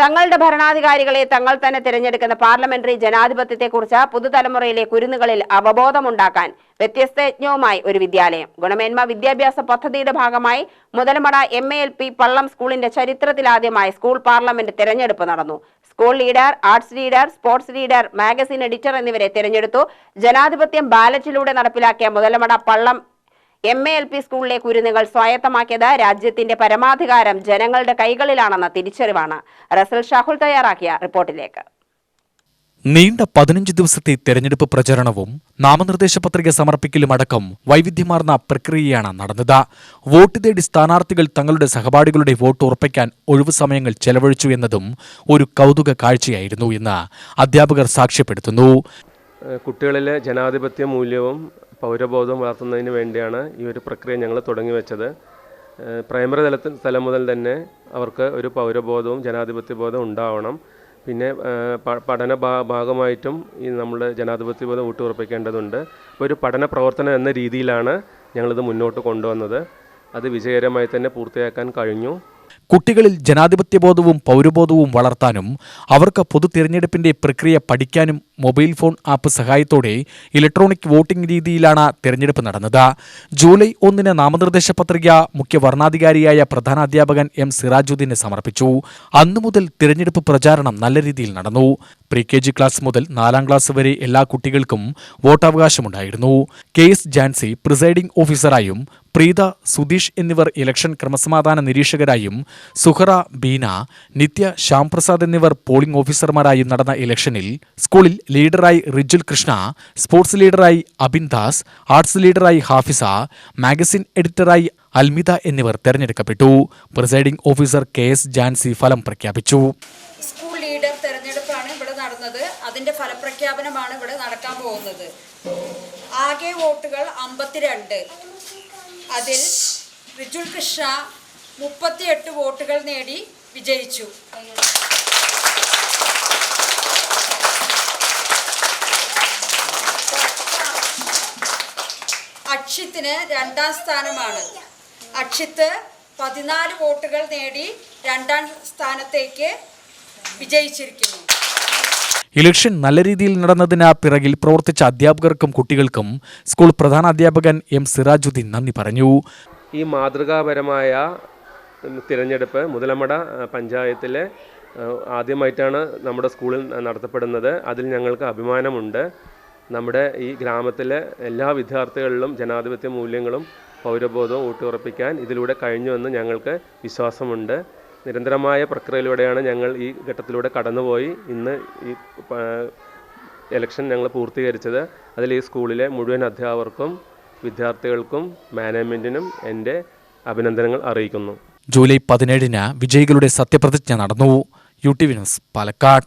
തങ്ങളുടെ ഭരണാധികാരികളെ തങ്ങൾ തന്നെ തിരഞ്ഞെടുക്കുന്ന പാർലമെന്ററി ജനാധിപത്യത്തെക്കുറിച്ച് പുതുതലമുറയിലെ കുരുന്നുകളിൽ അവബോധമുണ്ടാക്കാൻ വ്യത്യസ്തജ്ഞവുമായി ഒരു വിദ്യാലയം. ഗുണമേന്മ വിദ്യാഭ്യാസ പദ്ധതിയുടെ ഭാഗമായി Muthalamada M L P Pallam സ്കൂളിന്റെ ചരിത്രത്തിലാദ്യമായി സ്കൂൾ പാർലമെന്റ് തെരഞ്ഞെടുപ്പ് നടന്നു. School leader arts leader sports leader magazine editor എന്നിവരെ തിരഞ്ഞെടുത്തു. ജനാധിപത്യം ബാലറ്റിലൂടെ നടപ്പിലാക്കിയ Muthalamada Pallam M A L P സ്കൂളിലെ കുരുന്നുകൾ സ്വായത്തമാക്കിയത് രാജ്യത്തിന്റെ പരമാധികാരം ജനങ്ങളുടെ കൈകളിലാണെന്ന തിരിച്ചറിവാണ് റസൽ ഷാഹുൽ തയ്യാറാക്കിയ റിപ്പോർട്ടിലേക്ക്. നീണ്ട പതിനഞ്ച് ദിവസത്തെ തെരഞ്ഞെടുപ്പ് പ്രചരണവും നാമനിർദ്ദേശ പത്രിക സമർപ്പിക്കലുമടക്കം വൈവിധ്യമാർന്ന പ്രക്രിയയാണ് നടന്നത്. വോട്ട് തേടി സ്ഥാനാർത്ഥികൾ തങ്ങളുടെ സഹപാഠികളുടെ വോട്ട് ഉറപ്പിക്കാൻ ഒഴിവു സമയങ്ങൾ ചെലവഴിച്ചു എന്നതും ഒരു കൗതുക കാഴ്ചയായിരുന്നു എന്ന് അധ്യാപകർ സാക്ഷ്യപ്പെടുത്തുന്നു. കുട്ടികളിലെ ജനാധിപത്യ മൂല്യവും പൗരബോധവും വളർത്തുന്നതിന് വേണ്ടിയാണ് ഈ ഒരു പ്രക്രിയ ഞങ്ങൾ തുടങ്ങി വെച്ചത്. പ്രൈമറി തലത്തിൽ തലം മുതൽ തന്നെ അവർക്ക് ഒരു പൗരബോധവും ജനാധിപത്യ ബോധവും ഉണ്ടാവണം. പിന്നെ പഠന ഭാഗമായിട്ടും ഈ നമ്മുടെ ജനാധിപത്യ ബോധം ഊട്ടിയുറപ്പിക്കേണ്ടതുണ്ട്. അപ്പോൾ ഒരു പഠന പ്രവർത്തനം എന്ന രീതിയിലാണ് ഞങ്ങളിത് മുന്നോട്ട് കൊണ്ടുവന്നത്. അത് വിജയകരമായി തന്നെ പൂർത്തിയാക്കാൻ കഴിഞ്ഞു. കുട്ടികളിൽ ജനാധിപത്യബോധവും പൗരബോധവും വളർത്താനും അവർക്ക് പൊതു തിരഞ്ഞെടുപ്പിന്റെ പ്രക്രിയ പഠിക്കാനും മൊബൈൽ ഫോൺ ആപ്പ് സഹായത്തോടെ ഇലക്ട്രോണിക് വോട്ടിംഗ് രീതിയിലാണ് തിരഞ്ഞെടുപ്പ് നടന്നത്. ജൂലൈ ഒന്നിന് നാമനിർദ്ദേശ പത്രിക മുഖ്യ വരണാധികാരിയായ പ്രധാനാധ്യാപകൻ എം സിറാജുദ്ദീന് സമർപ്പിച്ചു. അന്നു മുതൽ തിരഞ്ഞെടുപ്പ് പ്രചാരണം നല്ല രീതിയിൽ നടന്നു. പ്രീ കെ ജി ക്ലാസ് മുതൽ നാലാം ക്ലാസ് വരെ എല്ലാ കുട്ടികൾക്കും വോട്ടവകാശമുണ്ടായിരുന്നു. കെ എസ് ജാൻസി പ്രിസൈഡിംഗ് ഓഫീസറായും പ്രീത സുധീഷ് എന്നിവർ ഇലക്ഷൻ ക്രമസമാധാന നിരീക്ഷകരായും സുഹറ ബീന നിത്യ ശ്യാംപ്രസാദ് എന്നിവർ പോളിംഗ് ഓഫീസർമാരായും നടന്ന ഇലക്ഷനിൽ സ്കൂളിൽ ലീഡറായി റിജുൽ കൃഷ്ണ സ്പോർട്സ് ലീഡറായി അബിൻ ദാസ് ആർട്സ് ലീഡറായി ഹാഫിസ മാഗസിൻ എഡിറ്ററായി അൽമിത എന്നിവർ തെരഞ്ഞെടുക്കപ്പെട്ടു. Presiding officer K S Jancy ഫലം പ്രഖ്യാപിച്ചു. സ്കൂൾ ലീഡർ തെരഞ്ഞെടുപ്പാണ് ഇവിടെ നടന്നത്. അതിന്റെ ഫലപ്രഖ്യാപനമാണ് ഇവിടെ നടക്കാൻ പോകുന്നത്. ആകെ വോട്ടുകൾ അമ്പത്തിരണ്ട്. അതിൽ റിജുൽ കൃഷ്ണ മുപ്പത്തിയെട്ട് വോട്ടുകൾ നേടി വിജയിച്ചു. അക്ഷിത്തിന് രണ്ടാം സ്ഥാനമാണ്. അക്ഷിത്ത് പതിനാല് വോട്ടുകൾ നേടി രണ്ടാം സ്ഥാനത്തേക്ക് വിജയിച്ചിരിക്കുന്നു. ഇലക്ഷൻ നല്ല രീതിയിൽ നടന്നതിന് പിറകിൽ പ്രവർത്തിച്ച അധ്യാപകർക്കും കുട്ടികൾക്കും സ്കൂൾ പ്രധാന അധ്യാപകൻ എം സിറാജുദ്ദീൻ നന്ദി പറഞ്ഞു. ഈ മാതൃകാപരമായ തിരഞ്ഞെടുപ്പ് മുതലമട പഞ്ചായത്തിലെ ആദ്യമായിട്ടാണ് നമ്മുടെ സ്കൂളിൽ നടത്തപ്പെടുന്നത്. അതിൽ ഞങ്ങൾക്ക് അഭിമാനമുണ്ട്. നമ്മുടെ ഈ ഗ്രാമത്തിലെ എല്ലാ വിദ്യാർത്ഥികളിലും ജനാധിപത്യ മൂല്യങ്ങളും പൗരബോധവും ഊട്ടിയുറപ്പിക്കാൻ ഇതിലൂടെ കഴിഞ്ഞുവെന്ന് ഞങ്ങൾക്ക് വിശ്വാസമുണ്ട്. നിരന്തരമായ പ്രക്രിയയിലൂടെയാണ് ഞങ്ങൾ ഈ ഘട്ടത്തിലൂടെ കടന്നുപോയി. ഇന്ന് ഈ ഇലക്ഷൻ ഞങ്ങൾ പൂർത്തീകരിച്ചത്. അതിൽ ഈ സ്കൂളിലെ മുഴുവൻ അധ്യാപകർക്കും വിദ്യാർത്ഥികൾക്കും മാനേജ്മെന്റിനും എന്റെ അഭിനന്ദനങ്ങൾ അറിയിക്കുന്നു. ജൂലൈ പതിനേഴിന് വിജയികളുടെ സത്യപ്രതിജ്ഞ നടന്നു. U T V news Palakkad.